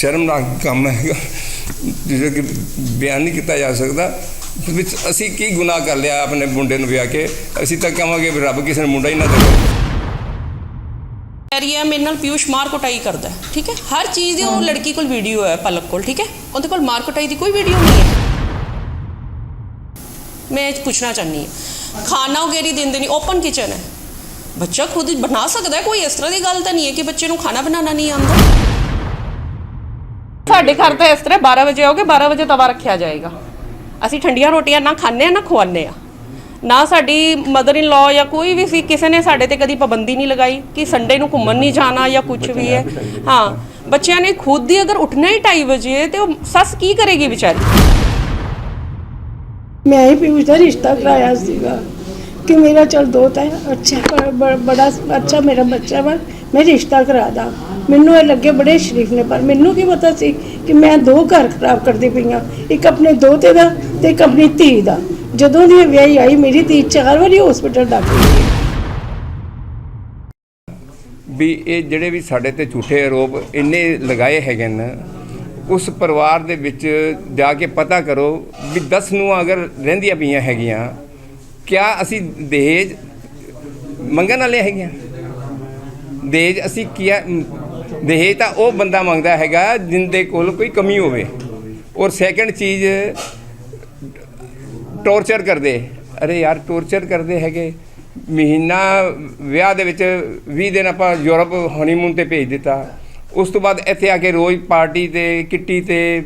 ਸ਼ਰਮਨਾਕ ਕੰਮ ਹੈਗਾ ਜਿਹੜਾ ਕਿ ਬਿਆਨ ਨਹੀਂ ਕੀਤਾ ਜਾ ਸਕਦਾ। ਵਿੱਚ ਅਸੀਂ ਕੀ ਗੁਨਾਹ ਕਰ ਲਿਆ ਆਪਣੇ ਮੁੰਡੇ ਨੂੰ ਵਿਆਹ ਕੇ? ਅਸੀਂ ਤਾਂ ਕਹਾਂਗੇ ਵੀ ਰੱਬ ਕਿਸੇ ਨੂੰ ਮੁੰਡਾ ਹੀ ਨਾ ਦੇਵੇ ਕਹਿ ਮੇਰੇ ਨਾਲ ਪਿਊਸ਼ ਮਾਰ ਕੁਟਾਈ ਕਰਦਾ ਹੈ। ਠੀਕ ਹੈ? ਹਰ ਚੀਜ਼ ਦੀ ਉਹ ਲੜਕੀ ਕੋਲ ਵੀਡੀਓ ਹੈ, ਪਲਕ ਕੋਲ। ਠੀਕ ਹੈ? ਉਹਦੇ ਕੋਲ ਮਾਰ ਕੁਟਾਈ ਦੀ ਕੋਈ ਵੀਡੀਓ ਨਹੀਂ ਹੈ। ਮੈਂ ਇਹ ਪੁੱਛਣਾ ਚਾਹਨੀ ਹਾਂ। ਖਾਣਾ ਵਗੈਰੀ ਦਿੰਦੇ ਨਹੀਂ ਓਪਨ ਕਿਚਨ ਹੈ। ਬੱਚਾ ਖੁਦ ਬਣਾ ਸਕਦਾ ਹੈ? ਕੋਈ ਇਸ ਤਰ੍ਹਾਂ ਦੀ ਗੱਲ ਤਾਂ ਨਹੀਂ ਹੈ ਕਿ ਬੱਚੇ ਨੂੰ ਖਾਣਾ ਬਣਾਉਣਾ ਨਹੀਂ ਆਉਂਦਾ। ਸਾਡੇ ਘਰ ਤਾਂ ਇਸ ਤਰ੍ਹਾਂ 12 ਵਜੇ ਆਓਗੇ 12 ਵਜੇ ਤਵਾ ਰੱਖਿਆ ਜਾਏਗਾ। ਅਸੀਂ ਠੰਡੀਆਂ ਰੋਟੀਆਂ ਨਾ ਖਾਂਦੇ ਆ ਨਾ ਖਵਾਉਂਦੇ ਆ। ਨਾ ਸਾਡੀ ਮਦਰ ਇਨ ਲਾ ਜਾਂ ਕੋਈ ਵੀ ਸੀ ਕਿਸੇ ਨੇ ਸਾਡੇ ਤੇ ਕਦੀ ਪਾਬੰਦੀ ਨਹੀਂ ਲਗਾਈ ਕਿ ਸੰਡੇ ਨੂੰ ਘੁੰਮਣ ਨਹੀਂ ਜਾਣਾ ਜਾਂ ਕੁਝ ਵੀ ਹੈ। ਹਾਂ ਬੱਚਿਆਂ ਨੇ ਖੁਦ ਦੀ ਅਗਰ ਉੱਠਣਾ ਹੀ 2:30 ਵਜੇ ਤੇ ਉਹ ਸੱਸ ਕੀ ਕਰੇਗੀ ਵਿਚਾਰੀ? ਮੈਂ ਹੀ ਪਿਊਸ਼ ਦਾ ਰਿਸ਼ਤਾ ਕਰਾਇਆ ਸੀਗਾ ਕਿ ਮੇਰਾ ਚਲ ਦੋਤਾ ਹੈ ਅੱਛਾ ਬੜਾ ਅੱਛਾ ਮੇਰਾ ਬੱਚਾ ਵਾ। ਮੈਂ ਰਿਸ਼ਤਾ ਕਰਾ ਦਾਂ। ਮੈਨੂੰ ਇਹ ਲੱਗੇ ਬੜੇ ਸ਼ਰੀਫ ਨੇ, ਪਰ ਮੈਨੂੰ ਕੀ ਪਤਾ ਸੀ ਕਿ ਮੈਂ ਦੋ ਘਰ ਖਰਾਬ ਕਰਦੀ ਪਈਆਂ, ਇੱਕ ਆਪਣੇ ਦੋਤੇ ਦਾ ਤੇ ਇੱਕ ਆਪਣੀ ਧੀ ਦਾ। ਜਦੋਂ ਦੀ ਇਹ ਵਿਆਹੀ ਆਈ, ਮੇਰੀ ਧੀ ਚਾਰ ਵਾਰੀ ਹਸਪੀਟਲ ਦਾਖਲ ਹੋਈ ਵੀ ਇਹ ਜਿਹੜੇ ਵੀ ਸਾਡੇ ਤੇ ਝੂਠੇ ਆਰੋਪ ਇੰਨੇ ਲਗਾਏ ਹੈਗੇ ਨੇ, ਉਸ ਪਰਿਵਾਰ ਦੇ ਵਿੱਚ ਜਾ ਕੇ ਪਤਾ ਕਰੋ ਵੀ 10 ਨੂੰ ਅਗਰ ਰਹਿੰਦੀਆਂ ਪਈਆਂ ਹੈਗੀਆਂ, ਕਿਆ ਅਸੀਂ ਦਹੇਜ ਮੰਗਣ ਵਾਲੇ ਹੈਗੀਆਂ? ਦਹੇਜ ਅਸੀਂ ਕੀਆ, ਦਹੇਜ ਤਾਂ ਉਹ ਬੰਦਾ ਮੰਗਦਾ ਹੈਗਾ ਜਿੰਦੇ ਕੋਲ ਕੋਈ ਕਮੀ ਹੋਵੇ। ਔਰ ਸੈਕੰਡ ਚੀਜ਼ ਟੌਰਚਰ ਕਰਦੇ। ਅਰੇ ਯਾਰ ਟੌਰਚਰ ਕਰਦੇ ਹੈਗੇ। ਮਹੀਨਾ ਵਿਆਹ ਦੇ ਵਿੱਚ 20 ਦਿਨ ਆਪਾਂ ਯੂਰਪ ਹਨੀਮੂਨ ਤੇ ਭੇਜ ਦਿੱਤਾ। ਉਸ ਤੋਂ ਬਾਅਦ ਇੱਥੇ ਆ ਕੇ ਰੋਜ਼ ਪਾਰਟੀ ਤੇ, ਕਿੱਟੀ ਤੇ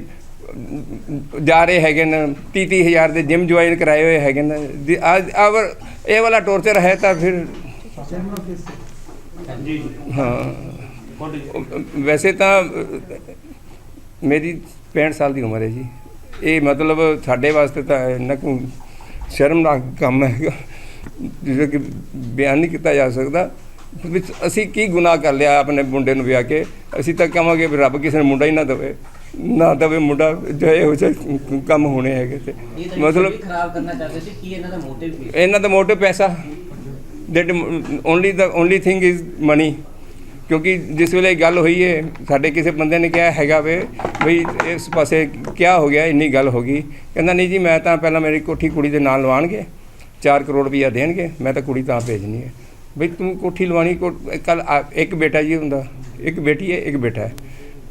ਜਾ ਰਹੇ ਹੈਗੇ ਨੇ। 30 30 ਹਜ਼ਾਰ ਦੇ ਜਿਮ ਜੁਆਇਨ ਕਰਾਏ ਹੋਏ ਹੈਗੇ ਨੇ। ਦੀ- ਅੱਜ ਅਗਰ ਇਹ ਵਾਲਾ ਟੌਰਚਰ ਹੈ ਤਾਂ ਫਿਰ ਹਾਂ। ਵੈਸੇ ਤਾਂ ਮੇਰੀ 65 ਸਾਲ ਦੀ ਉਮਰ ਹੈ ਜੀ। ਇਹ ਮਤਲਬ ਸਾਡੇ ਵਾਸਤੇ ਤਾਂ ਇੰਨਾ ਕੁ ਸ਼ਰਮਨਾਕ ਕੰਮ ਹੈਗਾ ਜਿਹੜਾ ਕਿ ਬਿਆਨ ਨਹੀਂ ਕੀਤਾ ਜਾ ਸਕਦਾ। ਵਿੱਚ ਅਸੀਂ ਕੀ ਗੁਨਾਹ ਕਰ ਲਿਆ ਆਪਣੇ ਮੁੰਡੇ ਨੂੰ ਵਿਆਹ ਕੇ? ਅਸੀਂ ਤਾਂ ਕਹਾਂਗੇ ਵੀ ਰੱਬ ਕਿਸੇ ਨੂੰ ਮੁੰਡਾ ਹੀ ਨਾ ਦੇਵੇ। ਨਾ ਦੇਵੇ ਮੁੰਡਾ ਜੋ ਇਹੋ ਜਿਹੇ ਕੰਮ ਹੋਣੇ ਹੈਗੇ ਤੇ। ਮਤਲਬ ਖਰਾਬ ਕਰਨਾ ਚਾਹਤੇ ਸੀ ਕੀ ਇਹਨਾਂ ਦਾ ਮੋਟਿਵ ਕੀ ਇਹਨਾਂ ਦਾ ਮੋਟਿਵ ਪੈਸਾ। That only the only thing is money ਕਿਉਂਕਿ ਜਿਸ ਵੇਲੇ ਗੱਲ ਹੋਈ ਹੈ ਸਾਡੇ ਕਿਸੇ ਬੰਦੇ ਨੇ ਕਿਹਾ ਹੈਗਾ ਵੇ, ਬਈ ਇਸ ਪਾਸੇ ਕਿਆ ਹੋ ਗਿਆ, ਇੰਨੀ ਗੱਲ ਹੋ ਗਈ। ਕਹਿੰਦਾ, ਨਹੀਂ ਜੀ, ਮੈਂ ਤਾਂ ਪਹਿਲਾਂ ਮੇਰੀ ਕੋਠੀ ਕੁੜੀ ਦੇ ਨਾਲ ਲਵਾਣਗੇ। 4 ਕਰੋੜ ਰੁਪਈਆ ਦੇਣਗੇ। ਮੈਂ ਤਾਂ ਕੁੜੀ ਤਾਂ ਭੇਜਣੀ ਹੈ ਬਈ ਤੂੰ ਕੋਠੀ ਲਵਾਣੀ ਕੱਲ ਇੱਕ ਬੇਟਾ ਜੀ ਹੁੰਦਾ। ਇੱਕ ਬੇਟੀ ਹੈ ਇੱਕ ਬੇਟਾ ਹੈ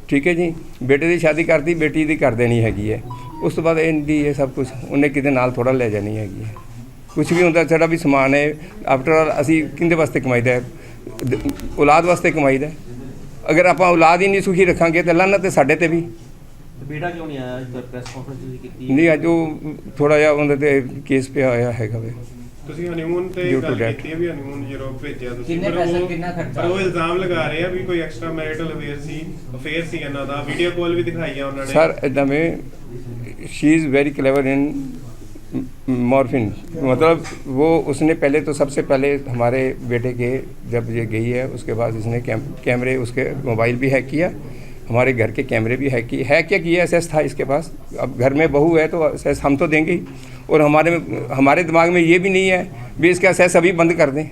ਠੀਕ ਹੈ ਜੀ? ਬੇਟੇ ਦੀ ਸ਼ਾਦੀ ਕਰਤੀ, ਬੇਟੀ ਦੀ ਕਰ ਦੇਣੀ ਹੈਗੀ ਹੈ ਉਸ ਤੋਂ ਬਾਅਦ ਇਹਦੀ ਇਹ ਸਭ ਕੁਝ ਉਹਨੇ ਕਿਤੇ ਨਾਲ ਥੋੜਾ ਲੈ ਜਾਣੀ ਹੈਗੀ ਹੈ ਕੁਝ ਵੀ ਹੁੰਦਾ ਸਾਡਾ ਵੀ ਸਮਾਨ ਹੈ। ਆਫਟਰ ਆਲ ਅਸੀਂ ਕਿੰਦੇ ਵਾਸਤੇ ਕਮਾਈਦਾ ਹੈ? ਔਲਾਦ ਵਾਸਤੇ ਕਮਾਈਦਾ ਹੈ। ਅਗਰ ਆਪਾਂ ਔਲਾਦ ਹੀ ਨਹੀਂ ਸੁਖੀ ਰੱਖਾਂਗੇ ਤਾਂ ਲਾਨਤ ਤੇ ਸਾਡੇ ਤੇ ਵੀ। ਬੇਟਾ ਕਿਉਂ ਨਹੀਂ ਆਇਆ? ਅੱਜ ਪ੍ਰੈਸ ਕਾਨਫਰੰਸ ਤੁਸੀਂ ਕੀਤੀ ਨਹੀਂ ਅੱਜ ਉਹ ਥੋੜਾ ਜਿਹਾ ਉਹਨਾਂ ਤੇ ਕੇਸ ਪਿਆ ਹੋਇਆ ਹੈਗਾ ਵੇ। ਤੁਸੀਂ ਹਨੀਮੂਨ ਤੇ ਗੱਲ ਕੀਤੀ ਹੈ ਵੀ ਹਨੀਮੂਨ ਯੂਰਪ ਭੇਜਿਆ ਤੁਸੀਂ। ਕਿੰਨੇ ਪੈਸੇ, ਕਿੰਨਾ ਖਰਚਾ? ਉਹ ਇਲਜ਼ਾਮ ਲਗਾ ਰਹੇ ਆ ਵੀ ਕੋਈ ਐਕਸਟਰਾ ਮੈਰਿਟਲ ਅਫੇਅਰ ਸੀ ਅਫੇਅਰ ਸੀ ਇਹਨਾਂ ਦਾ। ਵੀਡੀਓ ਕਾਲ ਵੀ ਦਿਖਾਈ ਆ ਉਹਨਾਂ ਨੇ। ਸਰ ਇਦਾਂ ਮੇ she is very clever in morphine. मतलब वो उसने पहले तो सबसे पहले हमारे बेटे के जब ये गई है उसके बाद इसने कैम, कैमरे उसके मोबाइल भी हैक किया हमारे घर के कैमरे भी हैक किए। हैक क्या किया? एसेस था इसके पास। अब घर में बहू है तो एसेस हम तो देंगे ही। और हमारे हमारे दिमाग में ये भी नहीं है भी इसका एसेस अभी बंद कर दें।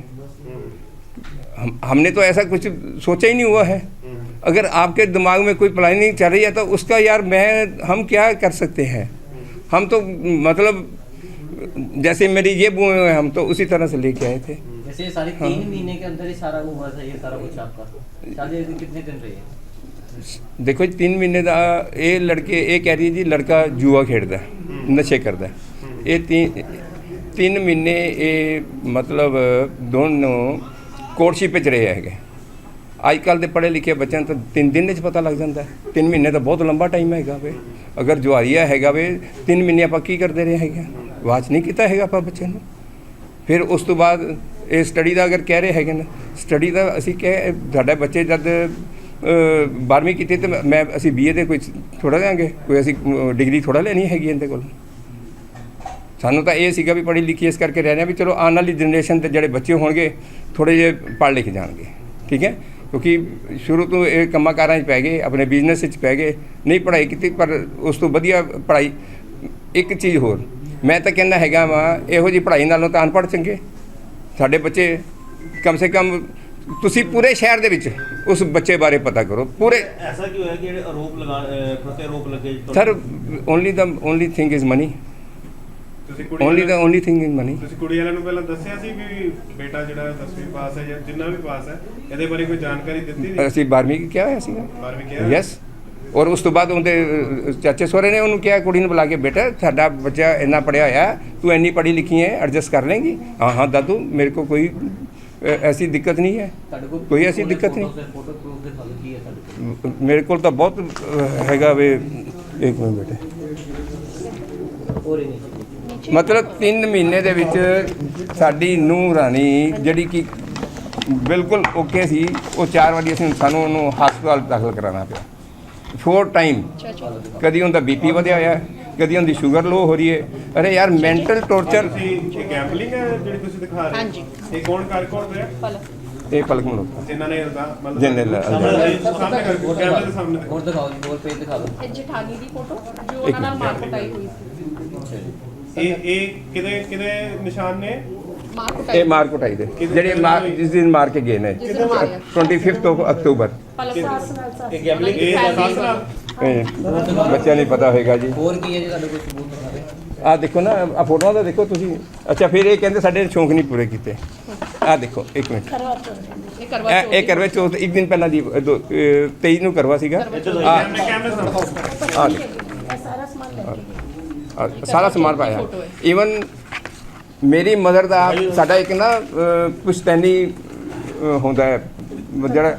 हम हमने तो ऐसा कुछ सोचा ही नहीं हुआ है। अगर आपके दिमाग में कोई प्लानिंग चल रही है तो उसका यार मैं हम क्या कर सकते हैं? हम तो मतलब जैसे मेरी ये बुए हुए हैं, हम तो उसी तरह से लेके आए थे जैसे ये सारी हाँ। तीन महीने के अंदर ही सारा हुआ था ये सारा कुछ आपका शादी अभी कितने दिन रही है ਦੇਖੋ ਜੀ 3 ਮਹੀਨੇ ਦਾ ਇਹ ਲੜਕੇ ਇਹ ਕਹਿ ਰਹੀ ਹੈ ਜੀ ਲੜਕਾ ਜੂਆ ਖੇਡਦਾ ਹੈ, ਨਸ਼ੇ ਕਰਦਾ ਹੈ। ਇਹ 3 ਮਹੀਨੇ ਇਹ ਮਤਲਬ ਦੋਨੋਂ ਕੋਰਟਸ਼ਿਪ ਵਿੱਚ ਰਹੇ ਹੈਗੇ ਅੱਜ ਕੱਲ ਦੇ ਪੜ੍ਹੇ ਲਿਖੇ ਬੱਚਿਆਂ ਨੂੰ ਤਾਂ 3 ਦਿਨ ਵਿੱਚ ਪਤਾ ਲੱਗ ਜਾਂਦਾ ਹੈ 3 ਮਹੀਨੇ ਤਾਂ ਬਹੁਤ ਲੰਬਾ ਟਾਈਮ ਹੈਗਾ ਵੇ ਅਗਰ ਜੁਆਰੀਆ ਹੈਗਾ ਵੇ 3 ਮਹੀਨੇ ਆਪਾਂ ਕੀ ਕਰਦੇ ਰਹੇ ਹੈਗੇ ਵਾਚ ਨਹੀਂ ਕੀਤਾ ਹੈਗਾ ਆਪਾਂ ਬੱਚੇ ਨੂੰ। ਫਿਰ ਉਸ ਤੋਂ ਬਾਅਦ ਇਹ ਸਟੱਡੀ ਦਾ ਅਗਰ ਕਹਿ ਰਹੇ ਹੈਗੇ ਨਾ ਸਟੱਡੀ ਦਾ ਅਸੀਂ ਕਹਿ, ਸਾਡੇ ਬੱਚੇ ਜਦ 12ਵੀਂ ਕੀਤੀ ਤੇ ਮੈਂ- ਮੈਂ ਅਸੀਂ ਬੀਏ ਦੇ ਕੋਈ ਥੋੜਾ ਦੇਾਂਗੇ ਕੋਈ ਅਸੀਂ ਡਿਗਰੀ ਥੋੜਾ ਲੈਣੀ ਹੈਗੀ ਇਹਦੇ ਕੋਲ। ਸਾਨੂੰ ਤਾਂ ਇਹ ਸੀਗਾ ਵੀ ਪੜ੍ਹੀ ਲਿਖੀ ਇਸ ਕਰਕੇ ਰਹਿ ਰਹੇ ਹਾਂ ਵੀ ਚਲੋ ਆਉਣ ਵਾਲੀ ਜਨਰੇਸ਼ਨ ਤੇ ਜਿਹੜੇ ਬੱਚੇ ਹੋਣਗੇ ਥੋੜੇ ਜਿਹੇ ਪੜ੍ਹ ਲਿਖ ਜਾਣਗੇ, ਠੀਕ ਹੈ? ਕਿਉਂਕਿ ਸ਼ੁਰੂ ਤੋਂ ਇਹ ਕੰਮਾਂ ਕਾਰਾਂ 'ਚ ਪੈ ਗਏ, ਆਪਣੇ ਬਿਜ਼ਨਸ 'ਚ ਪੈ ਗਏ, ਨਹੀਂ ਪੜ੍ਹਾਈ ਕੀਤੀ ਪਰ ਉਸ ਤੋਂ ਵਧੀਆ ਪੜ੍ਹਾਈ, ਇੱਕ ਚੀਜ਼ ਹੋਰ ਮੈਂ ਤਾਂ ਕਹਿੰਦਾ ਹੈਗਾ ਵਾ ਇਹੋ ਜੀ ਪੜ੍ਹਾਈ ਨਾਲੋਂ ਤਾਂ ਅਨਪੜ੍ਹ ਚੰਗੇ। ਸਾਡੇ ਬੱਚੇ ਕਮ ਸੇ ਕਮ ਤੁਸੀਂ ਪੂਰੇ ਸ਼ਹਿਰ ਦੇ ਵਿੱਚ ਉਸ ਬੱਚੇ ਬਾਰੇ ਪਤਾ ਕਰੋ ਪੂਰੇ ਐਸਾ ਕਿਉਂ ਹੈ ਕਿ ਜਿਹੜੇ ਆਰੋਪ ਲਗਾ ਪ੍ਰਤੀ ਆਰੋਪ ਲੱਗੇ sir only the only thing is money ਤੁਸੀਂ ਕੁੜੀ only the only thing is money ਤੁਸੀਂ ਕੁੜੀ ਵਾਲਿਆਂ ਨੂੰ ਪਹਿਲਾਂ ਦੱਸਿਆ ਸੀ ਵੀ ਬੇਟਾ ਜਿਹੜਾ 10ਵੀਂ ਪਾਸ ਹੈ ਜਾਂ ਜਿੰਨਾ ਵੀ ਪਾਸ ਹੈ ਇਹਦੇ ਬਾਰੇ ਕੋਈ ਜਾਣਕਾਰੀ ਦਿੱਤੀ ਨਹੀਂ? ਅਸੀਂ 12ਵੀਂ ਕੀ ਕਿਹਾ ਹੋਇਆ ਸੀਗਾ? ਬਾਰਵੀਂ ਕਿਹਾ ਯੈਸ ਔਰ ਉਸ ਤੋਂ ਬਾਅਦ ਉਹਦੇ ਚਾਚੇ ਸਹੁਰੇ ਨੇ ਉਹਨੂੰ ਕਿਹਾ ਕੁੜੀ ਨੂੰ ਬੁਲਾ ਕੇ ਬੇਟਾ ਸਾਡਾ ਬੱਚਾ ਇੰਨਾ ਪੜਿਆ ਹੋਇਆ ਤੂੰ ਇੰਨੀ ਪੜ੍ਹੀ ਲਿਖੀ ਹੈ ਐਡਜਸਟ ਕਰ ਲੇਂਗੀ? ਹਾਂ ਹਾਂ ਦਾਦੂ ਮੇਰੇ ਕੋ ਕੋਈ ਐਸੀ ਦਿੱਕਤ ਨਹੀਂ ਹੈ। ਕੋਈ ਐਸੀ ਦਿੱਕਤ ਨਹੀਂ। ਮੇਰੇ ਕੋਲ ਤਾਂ ਬਹੁਤ ਹੈਗਾ ਵੇ। ਇੱਕ ਮਿੰਟ ਬੇਟੇ। ਮਤਲਬ 3 ਮਹੀਨੇ ਦੇ ਵਿੱਚ ਸਾਡੀ ਨੂੰਹ ਰਾਣੀ ਜਿਹੜੀ ਕਿ ਬਿਲਕੁਲ ਓਕੇ ਸੀ ਉਹ ਚਾਰ ਵਾਰੀ ਅਸੀਂ ਸਾਨੂੰ ਉਹਨੂੰ ਹਸਪਤਾਲ ਦਾਖਲ ਕਰਾਉਣਾ ਪਿਆ। ਫੋਰ ਟਾਈਮ ਕਦੀ ਉਹਦਾ ਬੀਪੀ ਵਧਿਆ ਹੋਇਆ ਹੈ, ਕਦੀ ਉਹਦੀ ਸ਼ੂਗਰ ਲੋ ਹੋ ਰਹੀ ਹੈ। ਅਰੇ ਯਾਰ ਮੈਂਟਲ ਟੌਰਚਰ ਇਹ ਗੈਂਬਲਿੰਗ ਹੈ ਜਿਹੜੀ ਤੁਸੀਂ ਦਿਖਾ ਰਹੇ ਹੋ? ਹਾਂਜੀ। ਇਹ ਕੌਣ ਕਰ ਕੌਣ ਰਿਹਾ? ਇਹ ਪਲਕ ਮਲੋਤਾ ਜਿਨ੍ਹਾਂ ਨੇ ਮਤਲਬ ਜਿਨ੍ਹਾਂ ਨੇ ਸਾਹਮਣੇ ਕਰ ਕੈਮਰੇ ਦੇ ਸਾਹਮਣੇ। ਹੋਰ ਦਿਖਾਓ ਜੀ ਹੋਰ ਪੇਜ ਦਿਖਾ ਦਿਓ। ਇਹ ਜਠਾਨੀ ਦੀ ਫੋਟੋ ਜੋ ਉਹਨਾਂ ਨਾਲ। ਮਾਰ ਕੁਟਾਈ ਹੋਈ ਸੀ। ਇਹ ਇਹ ਕਿਹਦੇ ਕਿਹਦੇ ਨਿਸ਼ਾਨ ਨੇ? ਮਾਰ ਕੁਟਾਈ ਇਹ ਮਾਰ ਕੁਟਾਈ ਦੇ। ਜਿਹੜੇ ਮਾਰ ਜਿਸ ਦਿਨ ਮਾਰ ਕੇ ਗਏ ਨੇ। ਜਿਸ ਦਿਨ ਮਾਰਿਆ 25th of ਅਕਤੂਬਰ ਪਲਕ ਸਾਸ ਨਾਲ ਸਾਸ ਇਹ gambling ਇਹ ਸੱਸ ਨਾਲ। ਇਹ। ਬੱਚਿਆਂ ਨਹੀਂ ਪਤਾ ਹੋਏਗਾ ਜੀ। ਹੋਰ ਕੀ ਹੈ ਜੀ ਤੁਹਾਡੇ ਕੋਲ ਸਬੂਤ ਦਿਖਾ ਦੇਖੋ ਨਾ ਆ ਫੋਟੋਆਂ ਤਾਂ ਦੇਖੋ ਤੁਸੀਂ। ਅੱਛਾ ਫਿਰ ਇਹ ਕਹਿੰਦੇ ਸਾਡੇ ਸ਼ੌਂਕ ਨਹੀਂ ਪੂਰੇ ਕੀਤੇ। ਆ ਦੇਖੋ ਇੱਕ ਮਿੰਟ। ਇਹ ਕਰਵਾ ਇਹ ਇਹ ਕਰਵੇ ਚੌਥ ਇੱਕ ਦਿਨ ਪਹਿਲਾਂ ਦੀ ਅ, ਦੋ- ਅ, 23 ਨੂੰ ਕਰਵਾ ਸੀਗਾ। ਆ ਕੈਮਰੇ ਕੈਮਰੇ ਸਾਹਮਣੇ ਆ ਦੇਖੋ। ਸਾਰਾ ਸਮਾਨ ਲੈ ਕੇ ਆ, ਸਾਰਾ ਸਮਾਨ ਪਾਇਆ। ਫੋਟੋ ਹੈ। ਈਵਨ ਮੇਰੀ ਮਦਰ ਦਾ ਸਾਡਾ ਇੱਕ ਨਾ ਪੁਸ਼ਤੈਨੀ ਹੁੰਦਾ ਹੈ ਜਿਹੜਾ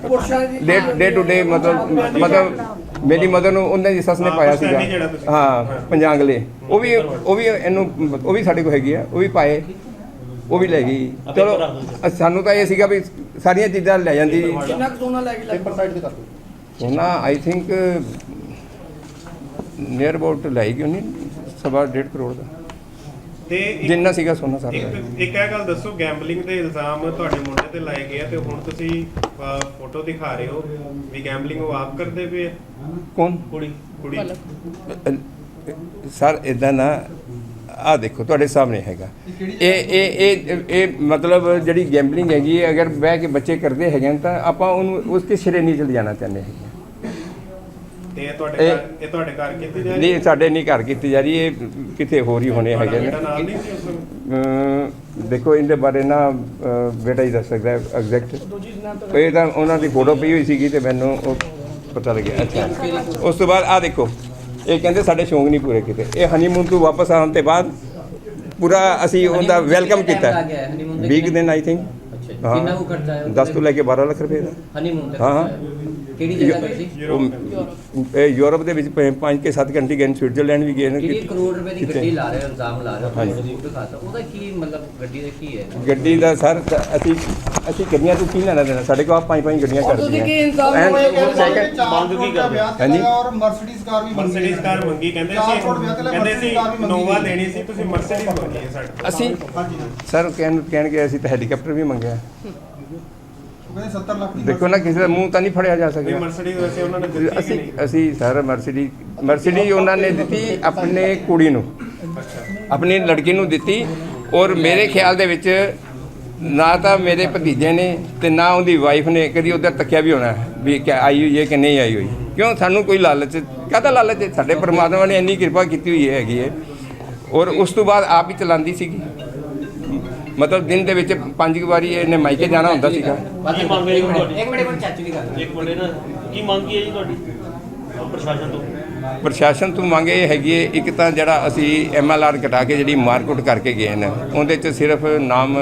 ਡੇ ਡੇ ਟੂ ਡੇ ਮਤਲਬ ਮਤਲਬ ਮੇਰੀ ਮਦਰ ਨੂੰ ਉਹਨਾਂ ਦੀ ਸੱਸ ਨੇ ਪਾਇਆ ਸੀਗਾ। ਹਾਂ ਪੰਜਾਂਗਲੇ। ਉਹ ਵੀ ਉਹ ਵੀ ਇਹਨੂੰ ਉਹ ਵੀ ਸਾਡੇ ਕੋਲ ਹੈਗੀ ਆ ਉਹ ਵੀ ਪਾਏ। ਉਹ ਵੀ ਲੈ ਗਈ। ਚਲੋ ਸਾਨੂੰ ਤਾਂ ਇਹ ਸੀਗਾ ਵੀ ਸਾਰੀਆਂ ਚੀਜ਼ਾਂ ਲੈ ਜਾਂਦੀ। ਸੋਨਾ ਆਈ ਥਿੰਕ ਨੀਅਰ ਅਬਾਊਟ ਲੈ ਗਈ ਉਹਨੇ ਸਵਾ ਡੇਢ ਕਰੋੜ ਦਾ। ਤੇ ਇੱਕ- ਜਿੰਨਾ ਸੀਗਾ ਸੋਨਾ ਸਾਰਾ। ਇੱਕ ਇੱਕ ਇਹ ਗੱਲ ਦੱਸੋ ਗੈਂਬਲਿੰਗ ਦੇ ਇਲਜ਼ਾਮ ਤੁਹਾਡੇ ਮੁੰਡੇ ਤੇ ਲਾਏ ਗਏ ਆ ਤੇ ਹੁਣ ਤੁਸੀਂ ਫੋਟੋ ਦਿਖਾ ਰਹੇ ਹੋ ਵੀ ਗੈਂਬਲਿੰਗ ਉਹ ਆਪ ਕਰਦੇ ਪਏ ਆ? ਕੌਣ? ਕੁੜੀ। ਕੁੜੀ। ਸਰ ਇਦਾਂ ਨਾ ਆ ਦੇਖੋ ਤੁਹਾਡੇ ਸਾਹਮਣੇ ਹੈਗਾ। ਇਹ ਇਹ ਇਹ ਇਹ ਮਤਲਬ ਜਿਹੜੀ ਗੈਂਬਲਿੰਗ ਹੈਗੀ ਹੈ, ਅਗਰ ਬਹਿ ਕੇ ਬੱਚੇ ਕਰਦੇ ਹੈਗੇ ਨੇ ਤਾਂ ਆਪਾਂ ਉਹਨੂੰ ਉਸ ਤੇ ਸਿਰੇ ਨਹੀਂ ਚਲ ਜਾਣਾ ਚਾਹੁੰਦੇ ਹੈਗੇ ਤੇ ਇਹ ਤੁਹਾਡੇ ਇਹ- ਘਰ ਇਹ ਤੁਹਾਡੇ ਘਰ ਕੀਤੀ ਜਾ ਰਹੀ ਨਹੀਂ ਸਾਡੇ ਨਹੀਂ ਘਰ ਕੀਤੀ ਜਾ ਰਹੀ ਇਹ ਕਿਤੇ ਹੋਰ ਹੀ ਹੋਣੇ ਹੈਗੇ ਨੇ। ਬੇਟਾ ਨਾਲ ਨਹੀਂ ਸੀ ਉਸ ਸਮੇਂ? ਅਮ ਦੇਖੋ ਇਹਦੇ ਬਾਰੇ ਨਾ ਅ, ਬੇਟਾ ਹੀ ਦੱਸ ਸਕਦਾ ਹੈ ਐਗਜ਼ੈਕਟ ਇਹ ਤਾਂ ਉਹਨਾਂ ਦੀ ਫੋਟੋ ਪਈ ਹੋਈ ਸੀਗੀ ਤੇ ਮੈਨੂੰ ਉਹ ਪਤਾ ਲੱਗਿਆ। ਅੱਛਾ। ਉਸ ਤੋਂ ਬਾਅਦ ਆ ਦੇਖੋ ਇਹ ਕਹਿੰਦੇ ਸਾਡੇ ਸ਼ੌਂਕ ਨਹੀਂ ਪੂਰੇ ਕੀਤੇ। ਇਹ ਹਨੀਮੂਨ ਤੋਂ ਵਾਪਸ ਆਉਣ ਤੇ ਬਾਅਦ ਪੂਰਾ ਅਸੀਂ ਉਹਦਾ ਵੈਲਕਮ ਕੀਤਾ time ਲੱਗ ਗਿਆ? ਹੈ? Honeymoon ਦੇ 20 ਕਿੰਨੇ- ਦਿਨ ਆਈ ਥਿੰਕ ਅੱਛਾ ਜੀ। ਹਾਂ। ਕਿੰਨਾ ਕੁ ਖਰਚਾ ਹੈ 10 ਤੋਂ ਲੈ ਕੇ 12 ਲੱਖ ਰੁਪਏ ਦਾ। ਹਨੀਮੂਨ ਤੇ ਹਾਂ। ਕਿਹੜੀ ਜਗ੍ਹਾ ਗਏ ਸੀ? ਉਹ ਇਹ ਯੂਰਪ ਦੇ ਵਿੱਚ 5 ਕੇ 7 ਕੰਟਰੀ ਗਏ ਨੇ ਸਵਿਟਜ਼ਰਲੈਂਡ ਵੀ ਗਏ ਨੇ ਜਿਹੜੀ ਕਰੋੜ ਰੁਪਏ ਦੀ? ਗੱਡੀ ਲਾ ਰਹੇ ਹੋ ਇਲਜ਼ਾਮ ਲਾ ਰਹੇ ਹੋ ਹਾਂਜੀ। ਦਿਖਾਤਾ ਉਹਦਾ ਕੀ ਮਤਲਬ ਗੱਡੀ ਦਾ ਕੀ ਹੈ? ਗੱਡੀ ਦਾ ਸਰ ਅਸੀਂ ਅਸੀਂ ਗੱਡੀਆਂ ਤੋਂ ਕੀ ਲੈਣਾ ਦੇਣਾ? ਸਾਡੇ ਕੋਲ ਆ ਪੰਜ ਪੰਜ ਗੱਡੀਆਂ ਕਰਦੀਆਂ ਸੈਕਿੰਡ ਮੰਗ ਕੀ ਕਰਦੇ? ਹਾਂਜੀ। ਔਰ ਮਰਸੀਡੀਜ਼ ਕਾਰ ਵੀ ਮੰਗੀ ਮਰਸੀਡੀਜ਼ ਕਾਰ ਮੰਗੀ ਕਹਿੰਦੇ ਚਾਰ ਕਰੋੜ ਵਿਆਹ ਤੇ ਸੀ ਕਹਿੰਦੇ ਸੀ Mercedes ਕਾਰ ਵੀ ਮੰਗੀ ਨੋਵਾ ਗਈ। ਦੇਣੀ ਸੀ ਤੁਸੀਂ ਮਰਸੀਡੀਜ਼ ਮੰਗੀ ਹੈ ਸਾਡੇ ਅਸੀਂ ਹਾਂਜੀ ਸਰ ਕਹਿਣ ਕਹਿਣਗੇ ਅਸੀਂ ਤਾਂ ਹੈਲੀਕਾਪਟਰ ਵੀ ਮੰਗਿਆ ਉਹ ਕਹਿੰਦੇ 70 ਲੱਖ ਦੀ ਦੇਖੋ ਨਾ ਕਿਸੇ ਦਾ ਮੂੰਹ ਤਾਂ ਨਹੀਂ ਫੜਿਆ ਜਾ ਇਹ ਸਕਦਾ ਮਰਸੀਡੀਜ਼ ਵੈਸੇ ਉਹਨਾਂ ਨੇ ਦਿੱਤੀ ਕਿ ਅਸੀਂ ਅਸੀਂ ਸਰ ਮਰਸੀਡੀ ਮਰਸੀਡੀ ਉਹਨਾਂ ਨੇ ਦਿੱਤੀ ਆਪਣੇ ਕੁੜੀ ਨੂੰ। ਆਪਣੀ ਲੜਕੀ ਨੂੰ ਦਿੱਤੀ ਔਰ ਮੇਰੇ ਖਿਆਲ ਦੇ ਵਿੱਚ ਨਾ ਤਾਂ ਮੇਰੇ ਭਤੀਜੇ ਨੇ ਤੇ ਨਾ ਉਹਦੀ ਵਾਈਫ ਨੇ ਕਦੀ ਉਧਰ ਤੱਕਿਆ ਵੀ ਹੋਣਾ ਵੀ ਕਿ ਆਈ ਹੋਈ ਹੈ ਕਿ ਨਹੀਂ ਆਈ ਹੋਈ। ਕਿਉਂ? ਸਾਨੂੰ ਕੋਈ ਲਾਲਚ ਕਾਹਦਾ ਲਾਲਚ? ਸਾਡੇ ਪਰਮਾਤਮਾ ਨੇ ਇੰਨੀ ਕਿਰਪਾ ਕੀਤੀ ਹੋਈ ਹੈਗੀ ਹੈ। ਔਰ ਉਸ ਤੋਂ ਬਾਅਦ ਆਪ ਹੀ ਚਲਾਉਂਦੀ ਸੀਗੀ। ਮਤਲਬ ਦਿਨ ਦੇ ਵਿੱਚ ਪੰਜ ਕੁ ਵਾਰੀ ਇਹਨੇ ਮਾਈਕੇ ਜਾਣਾ ਹੁੰਦਾ ਸੀਗਾ। ਕੀ ਮੰਗ ਹੈ ਜੀ ਤੁਹਾਡੀ? ਇੱਕ ਮਿੰਟ ਇੱਕ ਮਿੰਟ ਚਾਚੂ ਦੀ ਗੱਲ ਇੱਕ ਮਿੰਟ ਨਾ ਕੀ ਮੰਗ ਕੀ ਹੈ ਜੀ ਤੁਹਾਡੀ? ਪ੍ਰਸ਼ਾਸਨ ਤੋਂ। ਪ੍ਰਸ਼ਾਸਨ ਤੋਂ ਮੰਗ ਇਹ ਹੈਗੀ ਹੈ ਇੱਕ ਤਾਂ ਜਿਹੜਾ ਅਸੀਂ ਐਮਐਲਆਰ ਕਟਾ ਕੇ ਜਿਹੜੀ ਮਾਰਕੁੱਟ ਕਰਕੇ ਗਏ ਨੇ ਉਹਦੇ 'ਚ ਸਿਰਫ ਨਾਮ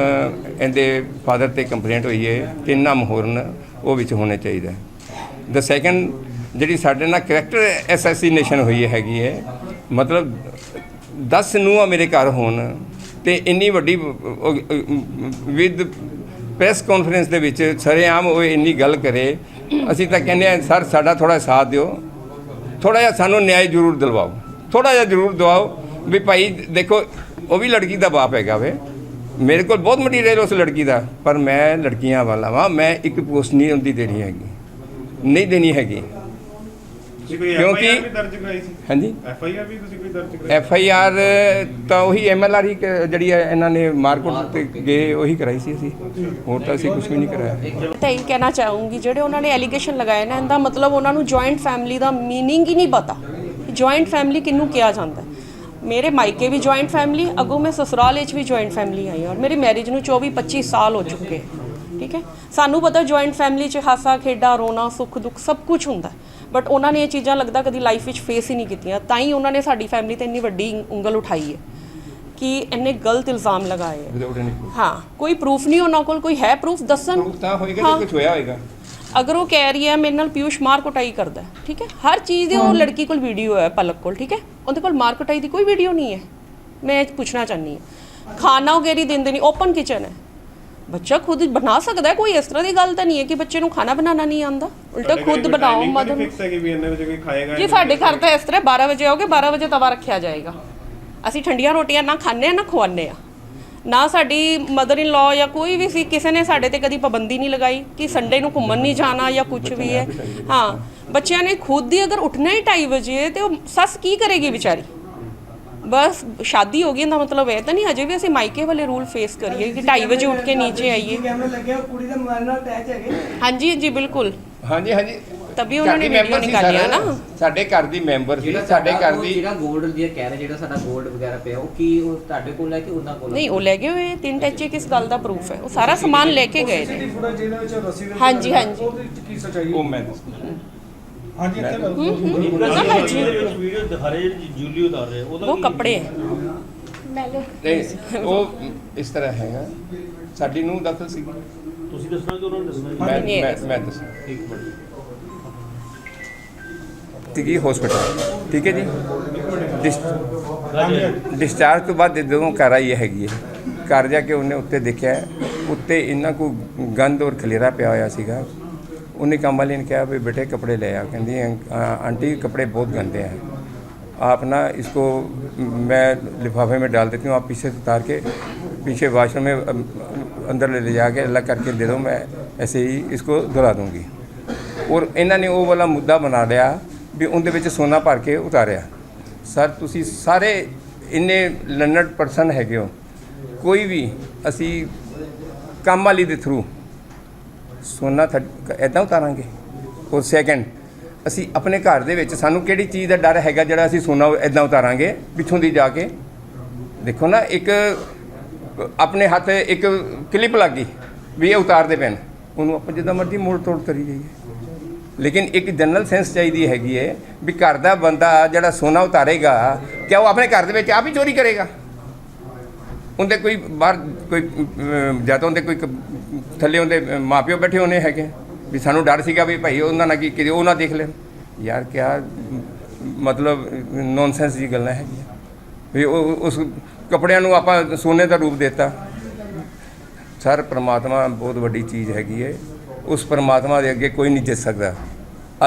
ਇਹਦੇ ਫਾਦਰ ਤੇ ਕੰਪਲੇਂਟ ਹੋਈ ਹੈ ਤਿੰਨ ਨਾਮ ਹੋਰ ਨੇ ਉਹ ਵਿੱਚ ਹੋਣੇ ਚਾਹੀਦਾ। ਦ ਸੈਕੰਡ ਜਿਹੜੀ ਸਾਡੇ ਨਾਲ ਕਰੈਕਟਰ ਐਸੈਸੀਨੇਸ਼ਨ ਹੋਈ ਹੈਗੀ ਹੈ ਮਤਲਬ 10 ਨੂੰਹਾਂ ਮੇਰੇ ਘਰ ਹੋਣ ਤੇ ਇੰਨੀ ਵੱਡੀ ਵਿਦ ਪ੍ਰੈਸ ਕਾਨਫਰੰਸ ਦੇ ਵਿੱਚ ਸਰੇਆਮ ਉਹ ਇੰਨੀ ਗੱਲ ਕਰੇ, ਅਸੀਂ ਤਾਂ ਕਹਿੰਦੇ ਆ ਸਰ, ਸਾਡਾ ਥੋੜਾ ਸਾਥ ਦਿਓ। ਥੋੜਾ ਜਿਹਾ ਸਾਨੂੰ ਨਿਆਂ ਜ਼ਰੂਰ ਦਿਲਵਾਓ। ਥੋੜਾ ਜਿਹਾ ਜ਼ਰੂਰ ਦਿਵਾਓ ਵੀ ਭਾਈ, ਦੇਖੋ, ਉਹ ਵੀ ਲੜਕੀ ਦਾ ਬਾਪ ਹੈਗਾ ਵੇ। ਮੇਰੇ ਕੋਲ ਬਹੁਤ ਮਟੀਰੀਅਲ ਉਸ ਲੜਕੀ ਦਾ, ਪਰ ਮੈਂ ਲੜਕੀਆਂ ਵਾਲਾ ਵਾਂ। ਮੈਂ ਇੱਕ ਪੋਸਟ ਨਹੀਂ ਹੁੰਦੀ ਦੇਣੀ ਹੈਗੀ। ਨਹੀਂ ਦੇਣੀ ਹੈਗੀ। ਕਿਉਂਕਿ- ਆਰ ਵੀ ਦਰਜ ਕਰਾਈ ਸੀ? ਹਾਂਜੀ। ਐਫ ਆਈ ਆਰ ਵੀ ਤੁਸੀਂ ਕੋਈ ਦਰਜ ਕਰਾਈ? ਐਫ ਆਈ ਆਰ ਤਾਂ ਉਹੀ ਐਮ ਐਲ ਆਰ ਹੀ ਜਿਹੜੀ ਹੈ ਇਹਨਾਂ ਨੇ ਮਾਰਕੁੱਟ ਤੇ ਗਏ ਉਹੀ ਕਰਾਈ ਸੀ ਅਸੀਂ। ਹੋਰ ਤਾਂ ਅਸੀਂ ਕੁਝ ਵੀ ਨਹੀਂ ਕਰਾਇਆ। ਤਾਂ ਇਹ ਕਹਿਣਾ ਚਾਹੂੰਗੀ ਜਿਹੜੇ ਉਹਨਾਂ ਨੇ ਐਲੀਗੇਸ਼ਨ ਲਗਾਏ ਨਾ ਇਹਦਾ ਮਤਲਬ ਉਹਨਾਂ ਨੂੰ ਜੁਆਇੰਟ ਫੈਮਿਲੀ ਦਾ ਮੀਨਿੰਗ ਹੀ ਨਹੀਂ ਪਤਾ ਜੁਆਇੰਟ ਫੈਮਿਲੀ ਕਿਹਨੂੰ ਕਿਹਾ ਜਾਂਦਾ ਹੈ। ਮੇਰੇ ਮਾਇਕੇ ਵੀ ਜੁਆਇੰਟ ਫੈਮਿਲੀ ਅਗੋਂ ਮੈਂ ਸਸੁਰਾਲ ਵਿੱਚ ਵੀ ਜੁਆਇੰਟ ਫੈਮਿਲੀ ਆਈ ਹਾਂ ਔਰ ਮੇਰੀ ਮੈਰਿਜ ਨੂੰ 24 25 ਸਾਲ ਹੋ ਚੁੱਕੇ ਠੀਕ ਹੈ? ਸਾਨੂੰ ਪਤਾ ਜੁਆਇੰਟ ਫੈਮਿਲੀ 'ਚ ਹਾਸਾ ਖੇਡਾ ਰੋਣਾ ਸੁੱਖ ਦੁੱਖ ਸਭ ਕੁਝ ਹੁੰਦਾ ਬਟ ਉਹਨਾਂ ਨੇ ਇਹ ਚੀਜ਼ਾਂ ਲੱਗਦਾ ਕਦੀ ਲਾਈਫ ਵਿੱਚ ਫੇਸ ਹੀ ਨਹੀਂ ਕੀਤੀਆਂ। ਤਾਂ ਹੀ ਉਹਨਾਂ ਨੇ ਸਾਡੀ ਫੈਮਿਲੀ ਤੇ ਇੰਨੀ ਵੱਡੀ ਉਂਗਲ ਉਠਾਈ ਹੈ ਕਿ ਇੰਨੇ ਗਲਤ ਇਲਜ਼ਾਮ ਲਗਾਏ ਹੈ। ਵਿਦਆਊਟ ਐਨੀ ਹਾਂ ਕੋਈ ਪ੍ਰੂਫ ਨਹੀਂ ਉਹਨਾਂ ਕੋਲ ਕੋਈ ਹੈ ਪ੍ਰੂਫ ਦੱਸਣ? ਪ੍ਰੂਫ ਤਾਂ ਹੋਏਗਾ। ਜੇ ਕੁਝ ਹੋਇਆ ਹੋਏਗਾ। ਅਗਰ ਉਹ ਕਹਿ ਰਹੀ ਹੈ ਮੇਰੇ ਨਾਲ ਪਿਊਸ਼ ਮਾਰ ਕੁਟਾਈ ਕਰਦਾ ਹੈ ਠੀਕ ਹੈ? ਹਰ ਚੀਜ਼ ਦੀ ਉਹ ਲੜਕੀ ਕੋਲ ਵੀਡੀਓ ਹੈ ਪਲਕ ਕੋਲ ਠੀਕ ਹੈ? ਉਹਦੇ ਕੋਲ ਮਾਰ ਕੁਟਾਈ ਦੀ ਕੋਈ ਵੀਡੀਓ ਨਹੀਂ ਹੈ। ਮੈਂ ਇਹ ਪੁੱਛਣਾ ਚਾਹਨੀ ਹਾਂ। ਖਾਣਾ ਵਗੈਰੀ ਦਿੰਦੇ ਨਹੀਂ ਓਪਨ ਕਿਚਨ ਹੈ। ਬੱਚਾ ਖੁਦ ਬਣਾ ਸਕਦਾ ਹੈ ਕੋਈ ਇਸ ਤਰ੍ਹਾਂ ਦੀ ਗੱਲ ਤਾਂ ਨਹੀਂ ਹੈ ਕਿ ਬੱਚੇ ਨੂੰ ਖਾਣਾ ਬਣਾਉਣਾ ਨਹੀਂ ਆਉਂਦਾ। ਉਲਟਾ ਖੁਦ ਬਣਾਓ ਮਦਰ ਫਿਕਸ ਹੈ ਕਿ ਵੀ ਇੰਨੇ ਵਜੇ ਕੋਈ ਖਾਏਗਾ ਜੀ ਸਾਡੇ ਘਰ ਤਾਂ ਇਸ ਤਰ੍ਹਾਂ 12 ਵਜੇ ਆਓਗੇ 12 ਵਜੇ ਤਵਾ ਰੱਖਿਆ ਜਾਏਗਾ। ਅਸੀਂ ਠੰਡੀਆਂ ਰੋਟੀਆਂ ਨਾ ਖਾਂਦੇ ਆ ਨਾ ਖਵਾਉਂਦੇ ਆ। ਨਾ ਸਾਡੀ ਮਦਰ ਇਨ ਲਾ ਜਾਂ ਕੋਈ ਵੀ ਸੀ ਕਿਸੇ ਨੇ ਸਾਡੇ ਤੇ ਕਦੀ ਪਾਬੰਦੀ ਨਹੀਂ ਲਗਾਈ ਕਿ ਸੰਡੇ ਨੂੰ ਘੁੰਮਣ ਨਹੀਂ ਜਾਣਾ ਜਾਂ ਕੁਝ ਵੀ ਹੈ। ਹਾਂ ਬੱਚਿਆਂ ਨੇ ਖੁਦ ਹੀ ਅਗਰ ਉੱਠਣਾ ਹੀ 2:30 ਵਜੇ ਤੇ ਉਹ ਸੱਸ ਕੀ ਕਰੇਗੀ ਵਿਚਾਰੀ? ਬਸ ਸ਼ਾਦੀ ਹੋ ਗਈ ਇਹਦਾ ਮਤਲਬ ਇਹ ਤਾਂ ਨਹੀਂ ਅਜੇ ਵੀ ਅਸੀਂ ਮਾਈਕੇ ਵਾਲੇ ਰੂਲ ਫੇਸ ਕਰੀਏ ਕਿ 2:30 ਵਜੇ ਉੱਠ ਕੇ ਨੀਚੇ ਆਈਏ। ਕੈਮਰਾ ਲੱਗਿਆ ਕੁੜੀ ਦੇ ਮੋਬਾਈਲ ਨਾਲ ਅਟੈਚ ਹੈਗੇ। ਹਾਂਜੀ ਜੀ ਬਿਲਕੁਲ। ਹਾਂਜੀ ਹਾਂਜੀ। ਤਬੀ ਉਹਨਾਂ ਨੇ ਸਾਡੀ ਵੀਡੀਓ member ਨਾ। ਸਾਡੇ ਘਰ ਦੀ ਮੈਂਬਰ ਸੀ ਸਾਡੇ ਘਰ ਦੀ ਜਿਹੜਾ 골ਡ ਦੀ ਕਹਿ ਰਹੇ ਜਿਹੜਾ ਸਾਡਾ 골ਡ ਵਗੈਰਾ ਪਿਆ ਉਹ ਕੀ ਉਹ ਤੁਹਾਡੇ ਕੋਲ ਹੈ ਕਿ ਉਹਨਾਂ ਕੋਲ ਨਹੀਂ ਉਹ ਲੈ ਗਏ ਹੋਏ ਤਿੰਨ ਟੱਚੇ ਕਿਸ ਗੱਲ ਦਾ ਪ੍ਰੂਫ ਹੈ। ਉਹ ਸਾਰਾ ਸਮਾਨ ਲੈ ਕੇ ਗਏ ਨੇ। ਹਾਂਜੀ, ਹਾਂਜੀ। ਉਹ ਮੈਂ ਹਾਂਜੀ ਇੱਥੇ ਮੈਂ- ਹੂੰ, ਵੀਡੀਓ ਦਿਖਾ ਰਹੇ ਜਿਹੜੀ ਜੂਲੀ ਉਤਾਰ ਰਹੇ ਉਹ ਕੱਪੜੇ ਹੈ। ਨਹੀਂ ਉਹ ਇਸ ਤਰ੍ਹਾਂ ਹੈਗਾ। ਸਾਡੀ ਨੂੰ ਦਖਲ ਸੀ। ਤੁਸੀਂ ਦੱਸਣਾ ਕਿ ਉਹਨਾਂ ਨੇ ਦੱਸਣਾ ਮੈਂ ਨਹੀਂ, ਮੈਂ ਇਹ ਮੈਂ ਦੱਸ ਇੱਕ ਮਿੰਟ ਸੀਗੀ ਹਸਪੀਟਲ ਠੀਕ ਹੈ ਜੀ ਡਿਸ- ਹਾਂਜੀ ਡਿਸਚਾਰਜ ਤੋਂ ਬਾਅਦ ਜਦੋਂ ਘਰ ਆਈ ਹੈਗੀ ਹੈ ਘਰ ਜਾ ਕੇ ਉਹਨੇ ਉੱਤੇ ਦੇਖਿਆ ਉੱਤੇ ਇੰਨਾ ਕੋ ਗੰਦ ਔਰ ਖਲੇਰਾ ਪਿਆ ਹੋਇਆ ਸੀਗਾ ਉਹਨੇ ਕੰਮ ਵਾਲੀ ਨੇ ਕਿਹਾ ਵੀ ਬੇਟੇ कपड़े ले आ कहती हैं आंटी कपड़े बहुत गंदे हैं आप ना इसको मैं लिफाफे में डाल देती हूँ आप पीछे से उतार के पीछे वॉशरूम में अम, अंदर ले ले जाके अलग करके दे दो मैं ऐसे ही इसको धुला दूंगी ਔਰ ਇਹਨਾਂ ਨੇ ਉਹ ਵਾਲਾ ਮੁੱਦਾ ਬਣਾ ਲਿਆ ਵੀ ਉਹਦੇ ਵਿੱਚ ਸੋਨਾ ਭਰ ਕੇ ਉਤਾਰਿਆ ਸਰ ਤੁਸੀਂ ਸਾਰੇ ਇੰਨੇ ਲਰਨਡ ਪਰਸਨ ਹੈਗੇ ਹੋ ਕੋਈ ਵੀ ਅਸੀਂ ਕੰਮ ਵਾਲੀ ਦੇ ਥਰੂ ਸੋਨਾ ਐਦਾਂ ਉਤਾਰਾਂਗੇ ਔਰ ਸੈਕੰਡ ਅਸੀਂ ਆਪਣੇ ਘਰ ਦੇ ਵਿੱਚ ਸਾਨੂੰ ਕਿਹੜੀ ਚੀਜ਼ ਦਾ ਡਰ ਹੈਗਾ ਜਿਹੜਾ ਅਸੀਂ ਸੋਨਾ ਐਦਾਂ ਉਤਾਰਾਂਗੇ ਪਿੱਛੋਂ ਦੀ ਜਾ ਕੇ ਦੇਖੋ ਨਾ ਇੱਕ ਆਪਣੇ ਹੱਥ ਇੱਕ ਕਲਿੱਪ ਲੱਗ ਗਈ ਵੀ ਇਹ ਉਤਾਰਦੇ ਪੈਣ। ਉਹਨੂੰ ਆਪਾਂ ਜਿੱਦਾਂ ਮਰਜ਼ੀ ਮੋੜ ਤੋੜ ਕਰੀ ਜਾਈਏ। ਲੇਕਿਨ ਇੱਕ ਜਨਰਲ ਸੈਂਸ ਚਾਹੀਦੀ ਹੈਗੀ ਹੈ ਵੀ ਘਰ ਦਾ ਬੰਦਾ ਜਿਹੜਾ ਸੋਨਾ ਉਤਾਰੇਗਾ ਕਿਆ ਉਹ ਆਪਣੇ ਘਰ ਦੇ ਵਿੱਚ ਆਪ ਹੀ ਚੋਰੀ ਕਰੇਗਾ? ਉਹਦੇ ਕੋਈ ਬਾਹਰ ਕੋਈ ਜਾਂ ਤਾਂ ਉਹਦੇ ਕੋਈ ਕ- ਥੱਲੇ ਉਹਦੇ ਅਮ, ਮਾਪਿਓ ਬੈਠੇ ਹੋਣੇ ਹੈਗੇ। ਵੀ ਸਾਨੂੰ ਡਰ ਸੀਗਾ ਵੀ ਭਾਈ ਉਹਨਾਂ ਨਾਲ ਕੀ ਕਿਤੇ ਉਹ ਨਾ ਦੇਖ ਲੈਣ। ਯਾਰ ਕਿਆ ਅਮ, ਮਤਲਬ ਨੌਨਸੈਂਸ ਦੀ ਗੱਲਾਂ ਹੈਗੀਆਂ। ਵੀ ਉਹ ਉਸ ਕੱਪੜਿਆਂ ਨੂੰ ਆਪਾਂ ਸੋਨੇ ਦਾ ਰੂਪ ਦਿੱਤਾ। ਸਰ, ਪ੍ਰਮਾਤਮਾ ਬਹੁਤ ਵੱਡੀ ਚੀਜ਼ ਹੈਗੀ ਹੈ ਉਸ ਪ੍ਰਮਾਤਮਾ ਦੇ ਅੱਗੇ ਕੋਈ ਨਹੀਂ ਜਿੱਤ ਸਕਦਾ।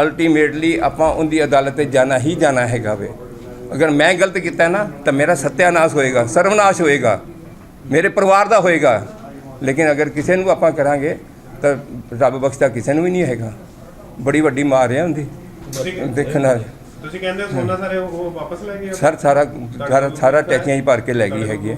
ਅਲਟੀਮੇਟਲੀ ਆਪਾਂ ਉਹਦੀ ਅਦਾਲਤ ਤੇ ਜਾਣਾ ਹੀ ਜਾਣਾ ਹੈਗਾ ਵੇ। ਅਗਰ ਮੈਂ ਗਲਤ ਕੀਤਾ ਨਾ, ਤਾਂ ਮੇਰਾ ਸਤਿਆਨਾਸ਼ ਹੋਏਗਾ, ਸਰਵਨਾਸ਼ ਹੋਏਗਾ, ਮੇਰੇ ਪਰਿਵਾਰ ਦਾ ਹੋਏਗਾ। ਲੇਕਿਨ ਅਗਰ ਕਿਸੇ ਨੂੰ ਆਪਾਂ ਕਰਾਂਗੇ, ਤਾਂ ਰੱਬ ਬਖਸ਼ਦਾ ਕਿਸੇ ਨੂੰ ਵੀ ਨਹੀਂ ਹੈਗਾ। ਬੜੀ ਵੱਡੀ ਮਾਰ ਹੈ ਉਹਦੀ। ਦੇਖਣ ਨਾਲ ਤੁਸੀਂ ਕਹਿੰਦੇ ਹੋ ਸੋਨਾ ਸਾਰੇ ਉਹ ਉਹ ਵਾਪਸ ਲੈ ਗਏ ਸਰ ਸਾਰਾ ਸਾਰਾ ਸਾਰਾ ਟੈਚੀਆਂ ਹੀ ਭਰ ਕੇ ਲੈ ਗਈ ਹੈਗੀ ਹੈ